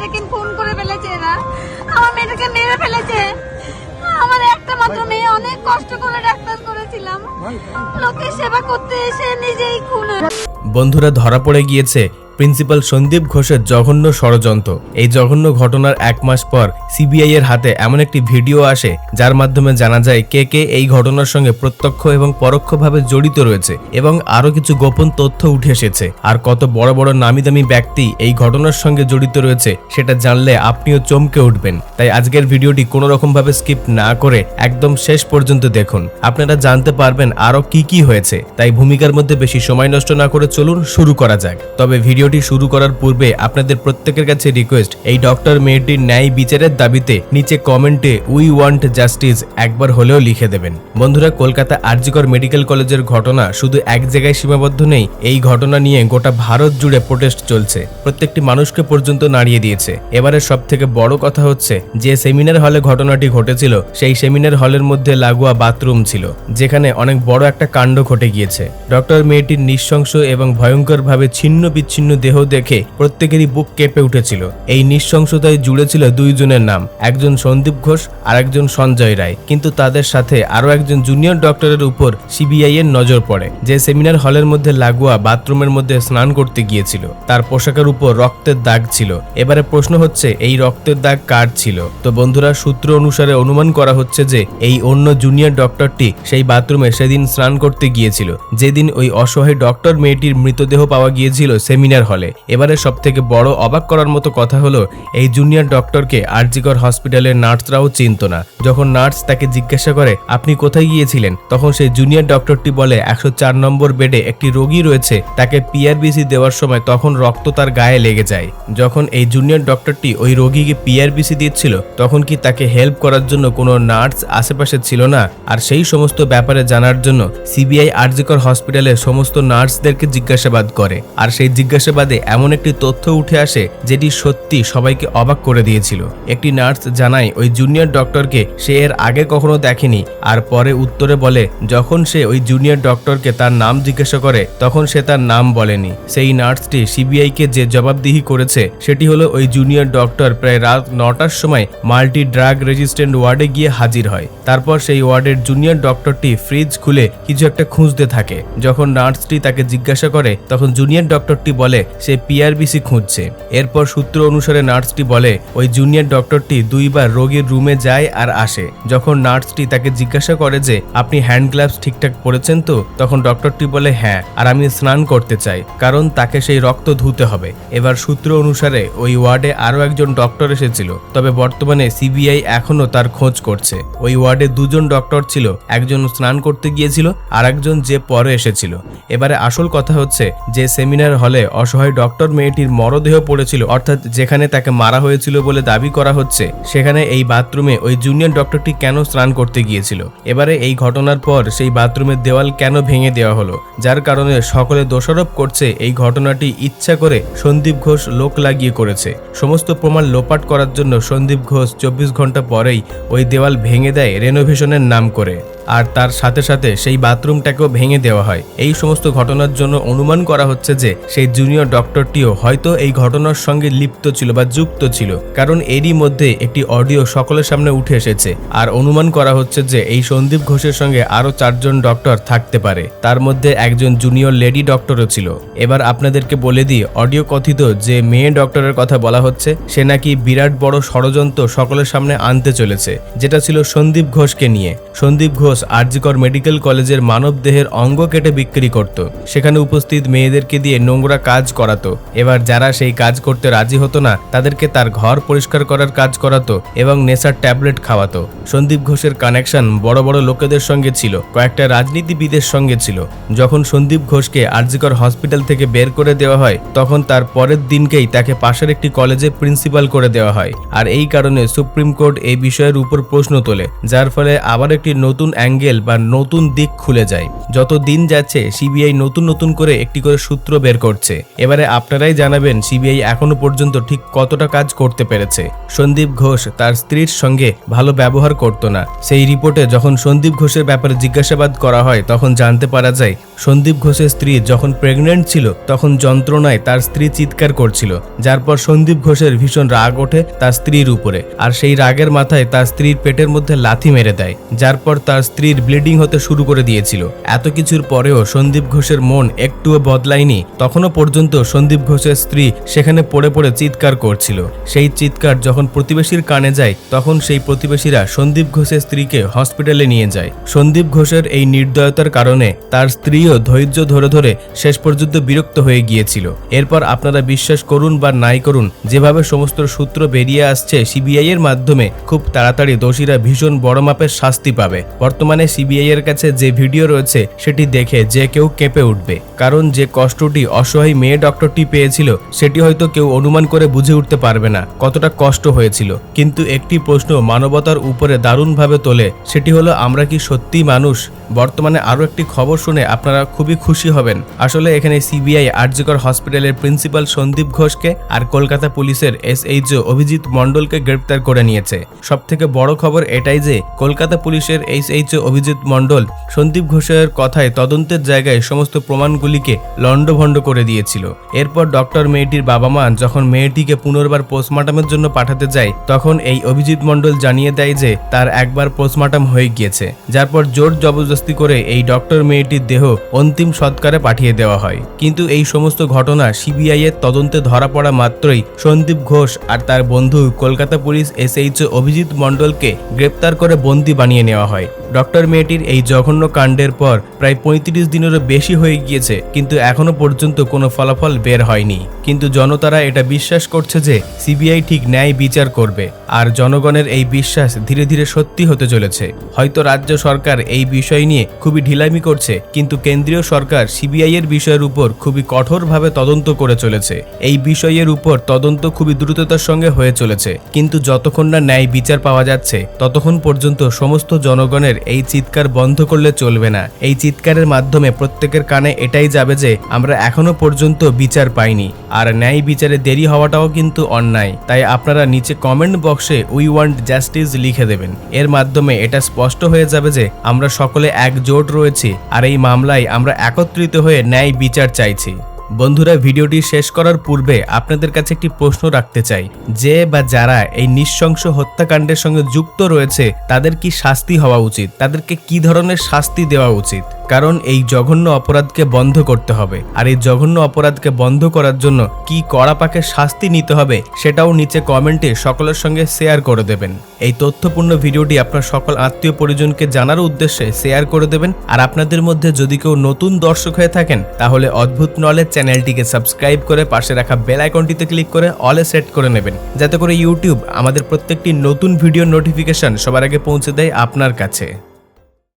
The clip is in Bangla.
মেয়েটাকে খুন করে ফেলেছে এরা। আমার মেয়েটাকে মেরে ফেলেছে। আমার একটা মাত্র মেয়ে অনেক কষ্ট করে ডাক্তার করেছিলাম। লোকের সেবা করতে এসে নিজেই খুন বন্ধুরা ধরা পড়ে গিয়েছে। প্রিন্সিপাল সন্দীপ ঘোষের জঘন্য ষড়যন্ত্র। এই জঘন্য ঘটনার এক মাস পর সিবিআই এর হাতে এমন একটি ভিডিও আসে, যার মাধ্যমে জানা যায় কে কে এই ঘটনার সঙ্গে প্রত্যক্ষ এবং পরোক্ষভাবে জড়িত রয়েছে এবং আরও কিছু গোপন তথ্য উঠে এসেছে। আর কত বড় বড় নামি দামি ব্যক্তি এই ঘটনার সঙ্গে জড়িত রয়েছে, সেটা জানলে আপনিও চমকে উঠবেন। তাই আজকের ভিডিওটি কোনো রকম ভাবে স্কিপ না করে একদম শেষ পর্যন্ত দেখুন। আপনারা জানতে পারবেন আরও কি কি হয়েছে। তাই ভূমিকার মধ্যে বেশি সময় নষ্ট না করে চলুন শুরু করা যাক। তবে ভিডিওটি শুরু করার পূর্বে আপনাদের প্রত্যেকের কাছে রিকোয়েস্ট এই ডক্টর মেয়েটির ন্যায় বিচারের দাবিতে নিচে কমেন্টে উই ওয়ান্ট জাস্টিস একবার হলেও লিখে দেবেন। বন্ধুরা, কলকাতা আরজিকর মেডিকেল কলেজের ঘটনা শুধু এক জায়গায় সীমাবদ্ধ নেই, এই ঘটনা নিয়ে গোটা ভারত জুড়ে প্রোটেস্ট চলছে। প্রত্যেকটি মানুষকে পর্যন্ত নাড়িয়ে দিয়েছে। এবারে সব থেকে বড় কথা হচ্ছে, যে সেমিনার হলে ঘটনাটি ঘটেছিল, সেই সেমিনার হলের মধ্যে লাগোয়া বাথরুম ছিল, যেখানে অনেক বড় একটা কাণ্ড ঘটে গিয়েছে। ডক্টর মেয়েটির নৃশংস এবং ভয়ঙ্করভাবে ছিন্ন বিচ্ছিন্ন দেহ দেখে প্রত্যেকেরই বুক কেঁপে উঠেছিল। এই নৃশংসতায় জুড়ে ছিল দুইজনের নাম, একজন সন্দীপ ঘোষ আর একজন সঞ্জয় রায়। কিন্তু তাদের সাথে আরও একজন জুনিয়র ডক্টরের উপর সিবিআই এর নজর পড়ে, যে সেমিনার হলের মধ্যে লাগোয়া বাথরুমের মধ্যে স্নান করতে গিয়েছিল। তার পোশাকের উপর রক্তের দাগ ছিল। এবারে প্রশ্ন হচ্ছে, এই রক্তের দাগ কার ছিল? তো বন্ধুরা, সূত্র অনুসারে অনুমান করা হচ্ছে যে, এই অন্য জুনিয়র ডক্টরটি সেই বাথরুমে সেদিন স্নান করতে গিয়েছিল। যেদিন ওই অসহায় ডক্টর মেয়েটির মৃতদেহ পাওয়া গিয়েছিল সেমিনার। হলে। এবারে সব থেকে বড় অবাক করার মতো কথা হলো, এই জুনিয়র ডক্টরকে আরজিকর হসপিটালের নার্সরাও চিনত না। যখন নার্স তাকে জিজ্ঞাসা করে, আপনি কোথায় গিয়েছিলেন? তখন সেই জুনিয়র ডক্টরটি বলে, একশো চার নম্বর বেডে একটি রোগী রয়েছে, তাকে পিআরবিসি দেওয়ার সময় তখন রক্ত তার গায়ে লেগে যায়। যখন এই জুনিয়র ডক্টরটি ওই রোগীকে পিআরবিসি দিচ্ছিল, তখন কি তাকে হেল্প করার জন্য কোনো নার্স আশেপাশে ছিল না? আর সেই সমস্ত ব্যাপারে জানার জন্য সিবিআই আরজিকর হসপিটালের সমস্ত নার্সদেরকে জিজ্ঞাসাবাদ করে। আর সেই জিজ্ঞাসাবাদে এমন একটি তথ্য উঠে আসে যেটি সত্যি সবাইকে অবাক করে দিয়েছিল। একটি নার্স জানায়, ওই জুনিয়র ডক্টরকে সে এর আগে কখনো দেখেনি আর পরে উত্তরে বলে, যখন সে ওই জুনিয়র ডক্টরকে তার নাম জিজ্ঞাসা করে, তখন সে তার নাম বলেনি। সেই নার্সটি সিবিআইকে যে জবাবদিহি করেছে, সেটি হলো ওই জুনিয়র ডক্টর প্রায় রাত নটার সময় মাল্টি ড্রাগ রেজিস্ট্যান্ট ওয়ার্ডে গিয়ে হাজির হয়। তারপর সেই ওয়ার্ডের জুনিয়র ডক্টরটি ফ্রিজ খুলে কিছু একটা খুঁজতে থাকে। যখন নার্সটি তাকে জিজ্ঞাসা করে, তখন জুনিয়র ডক্টরটি বলে সে পিআরবিসি খুঁজছে। এরপর সূত্র অনুসারে নার্সটি বলে, ওই জুনিয়র ডক্টরটি দুইবার রোগীর রুমে যায় আর আসে। যখন নার্সটি তাকে জিজ্ঞাসা করে যে, আপনি হ্যান্ড গ্লাভস ঠিকঠাক পরেছেন তো? তখন ডক্টরটি বলে হ্যাঁ আর আমি স্নান করতে চাই, কারণ তাকে সেই রক্ত ধুতে হবে। এবার সূত্র অনুসারে ওই ওয়ার্ডে আরও একজন ডক্টর এসেছিল, তবে বর্তমানে সিবিআই এখনও তার খোঁজ করছে। ওই ওয়ার্ডে দুজন ডক্টর ছিল, একজন স্নান করতে গিয়েছিল আর একজন যে পরে এসেছিল। এবারে আসল কথা হচ্ছে, যে সেমিনার হলে অসহায় ডক্টর মেয়েটির মরদেহ পড়েছিল, অর্থাৎ যেখানে তাকে মারা হয়েছিল বলে দাবি করা হচ্ছে, সেখানে এই বাথরুমে ওই জুনিয়র ডক্টরটি কেন স্নান করতে গিয়েছিল? এবারে এই ঘটনার পর সেই বাথরুমের দেওয়াল কেন ভেঙে দেওয়া হলো? যার কারণে সকলে দোষারোপ করছে, এই ঘটনাটি ইচ্ছা করে সন্দীপ ঘোষ লোক লাগিয়ে করেছে। সমস্ত প্রমাণ লোপাট করার জন্য সন্দীপ ঘোষ চব্বিশ ঘণ্টা পরেই ওই দেওয়াল ভেঙে দেয় রেনোভেশনের নাম করে। আর তার সাথে সাথে সেই বাথরুমটাকেও ভেঙে দেওয়া হয়। এই সমস্ত ঘটনার জন্য অনুমান করা হচ্ছে যে সেই জুনিয়র ডক্টরটিও হয়তো এই ঘটনার সঙ্গে লিপ্ত ছিল বা যুক্ত ছিল, কারণ এরই মধ্যে একটি অডিও সকলের সামনে উঠে এসেছে। আর অনুমান করা হচ্ছে যে এই সন্দীপ ঘোষের সঙ্গে আরও চারজন ডক্টর থাকতে পারে। তার মধ্যে একজন জুনিয়র লেডি ডক্টরও ছিল। এবার আপনাদেরকে বলে দিই, অডিও কথিত যে মেয়ে ডক্টরের কথা বলা হচ্ছে, সে নাকি বিরাট বড় ষড়যন্ত্র সকলের সামনে আনতে চলেছে, যেটা ছিল সন্দীপ ঘোষকে নিয়ে। সন্দীপ ঘোষ আরজিকর মেডিকেল কলেজের মানব দেহের অঙ্গ কেটে বিক্রি করত। সেখানে উপস্থিত মেয়েদেরকে দিয়ে নোংরা কাজ করাতো। এবার যারা সেই কাজ করতে রাজি হতো না, তাদেরকে তার ঘর পরিষ্কার করার কাজ করাতো এবং নেশার ট্যাবলেট খাওয়াতো। সন্দীপ ঘোষের কানেকশন বড় বড় লোকেদের সঙ্গে ছিল, কয়েকটা রাজনীতিবিদের সঙ্গে ছিল। যখন সন্দীপ ঘোষকে আরজিকর হসপিটাল থেকে বের করে দেওয়া হয়, তখন তার পরের দিনকেই তাকে পাশের একটি কলেজে প্রিন্সিপাল করে দেওয়া হয়। আর এই কারণে সুপ্রিম কোর্ট এই বিষয়ের উপর প্রশ্ন তোলে, যার ফলে আবার একটি নতুন অ্যাঙ্গেল বা নতুন দিক খুলে যায়। যত দিন যাচ্ছে সিবিআই নতুন নতুন করে একটি করে সূত্র বের করছে। এবারে আপনারাই জানাবেন সিবিআই এখনও পর্যন্ত ঠিক কতটা কাজ করতে পেরেছে। সন্দীপ ঘোষ তার স্ত্রীর সঙ্গে ভালো ব্যবহার করতো না। সেই রিপোর্টে যখন সন্দীপ ঘোষের ব্যাপারে জিজ্ঞাসাবাদ করা হয়, তখন জানতে পারা যায়, সন্দীপ ঘোষের স্ত্রী যখন প্রেগনেন্ট ছিল, তখন যন্ত্রণায় তার স্ত্রী চিৎকার করছিল, যার পর সন্দীপ ঘোষের ভীষণ রাগ ওঠে তার স্ত্রীর উপরে, আর সেই রাগের মাথায় তার স্ত্রীর পেটের মধ্যে লাথি মেরে দেয়, যার পর তার স্ত্রীর ব্লিডিং হতে শুরু করে দিয়েছিল। এত কিছুর পরেও সন্দীপ ঘোষের মন একটুও বদলায়নি। তখনও পর্যন্ত সন্দীপ ঘোষের স্ত্রী সেখানে পড়ে পড়ে চিৎকার করছিল। সেই চিৎকার যখন প্রতিবেশীর কানে যায়, তখন সেই প্রতিবেশীরা সন্দীপ ঘোষের স্ত্রীকে হসপিটালে নিয়ে যায়। সন্দীপ ঘোষের এই নির্দয়তার কারণে তার স্ত্রীও ধৈর্য ধরে ধরে শেষ পর্যন্ত বিরক্ত হয়ে গিয়েছিল। এরপর আপনারা বিশ্বাস করুন বা নাই করুন, যেভাবে সমস্ত সূত্র বেরিয়ে আসছে, সিবিআই এর মাধ্যমে খুব তাড়াতাড়ি দোষীরা ভীষণ বড় মাপের শাস্তি পাবে। বর্তমানে সিবিআই এর কাছে যে ভিডিও রয়েছে, সেটি দেখে যে কেউ কেঁপে উঠবে। কারণ যে কষ্টটি অসহায় মেয়ে ডক্টরটি পেয়েছিল, সেটি হয়তো কেউ অনুমান করে বুঝে উঠতে পারবে না, কতটা কষ্ট হয়েছিল। কিন্তু একটি প্রশ্ন মানবতার উপরে দারুণভাবে তোলে, সেটি হলো আমরা কি সত্যিই মানুষ? বর্তমানে আরও একটি খবর শুনে আপনারা খুবই খুশি হবেন। আসলে এখানে সিবিআই, আরজিকর হসপিটালের প্রিন্সিপাল সন্দীপ ঘোষকে আর কলকাতা পুলিশের এসএইচও অভিজিৎ মণ্ডলকে গ্রেপ্তার করে নিয়েছে। সব থেকে বড় খবর এটাই যে, কলকাতা পুলিশের এইচএইচও অভিজিৎ মণ্ডল সন্দীপ ঘোষের কথায় তদন্তের জায়গায় সমস্ত প্রমাণগুলিকে লণ্ডভণ্ড করে দিয়েছিল। এরপর ডক্টর মেয়েটির বাবা মা যখন মেয়েটিকে পুনর্বার পোস্টমর্টমের জন্য পাঠাতে যায়, তখন এই অভিজিৎ মণ্ডল জানিয়ে দেয় যে তার একবার পোস্টমর্টম হয়ে গিয়েছে, যার পর জোর জবরদস্তি করে এই ডক্টর মেয়েটির দেহ অন্তিম সৎকারে পাঠিয়ে দেওয়া হয়। কিন্তু এই সমস্ত ঘটনা সিবিআই এর তদন্তে ধরা পড়া মাত্রই সন্দীপ ঘোষ আর তার বন্ধু কলকাতা পুলিশ এসএইচও অভিজিৎ মণ্ডলকে গ্রেপ্তার করে বন্দি বানিয়ে নেওয়া হয়। ডক্টর মেয়েটির এই জঘন্য কাণ্ডের পর প্রায় পঁয়ত্রিশ দিনেরও বেশি হয়ে গিয়েছে, কিন্তু এখনও পর্যন্ত কোনো ফলাফল বের হয়নি। কিন্তু জনতারা এটা বিশ্বাস করছে যে সিবিআই ঠিক ন্যায় বিচার করবে, আর জনগণের এই বিশ্বাস ধীরে ধীরে সত্যি হতে চলেছে। হয়তো রাজ্য সরকার এই বিষয় নিয়ে খুবই ঢিলামি করছে, কিন্তু কেন্দ্রীয় সরকার সিবিআই এর বিষয়ের উপর খুবই কঠোরভাবে তদন্ত করে চলেছে। এই বিষয়ের উপর তদন্ত খুবই দ্রুততার সঙ্গে হয়ে চলেছে, কিন্তু যতক্ষণ না ন্যায় বিচার পাওয়া যাচ্ছে, ততক্ষণ পর্যন্ত সমস্ত জনগণের এই চিৎকার বন্ধ করলে চলবে না। এই চিৎকারের মাধ্যমে প্রত্যেকের কানে এটাই যাবে যে আমরা এখনও পর্যন্ত বিচার পাইনি। আর ন্যায় বিচারে দেরি হওয়াটাও কিন্তু অন্যায়। তাই আপনারা নিচে কমেন্ট বক্সে উই ওয়ান্ট জাস্টিস লিখে দেবেন। এর মাধ্যমে এটা স্পষ্ট হয়ে যাবে যে আমরা সকলে একজোট রয়েছি আর এই মামলায় আমরা একত্রিত হয়ে ন্যায় বিচার চাইছি। বন্ধুরা, ভিডিওটি শেষ করার পূর্বে আপনাদের কাছে একটি প্রশ্ন রাখতে চাই। যে বা যারা এই নিঃশংস হত্যাকাণ্ডের সঙ্গে যুক্ত রয়েছে, তাদের কি শাস্তি হওয়া উচিত? তাদেরকে কি ধরনের শাস্তি দেওয়া উচিত? কারণ এই জঘন্য অপরাধকে বন্ধ করতে হবে। আর এই জঘন্য অপরাধকে বন্ধ করার জন্য কি কড়া পাকে শাস্তি নিতে হবে সেটাও নিচে কমেন্টে সকলের সঙ্গে শেয়ার করে দেবেন। এই তথ্যপূর্ণ ভিডিওটি আপনার সকল আত্মীয় পরিজনকে জানার উদ্দেশ্যে শেয়ার করে দেবেন। আর আপনাদের মধ্যে যদি কেউ নতুন দর্শক হয়ে থাকেন, তাহলে অদ্ভুত নলেজ চ্যানেলটিকে সাবস্ক্রাইব করে পাশে রাখা বেল আইকনটিতে ক্লিক করে অলে সেট করে নেবেন। যাতে করে ইউটিউব আমাদের প্রত্যেকটি নতুন ভিডিও নোটিফিকেশন সবার আগে পৌঁছে দেয় আপনার কাছে।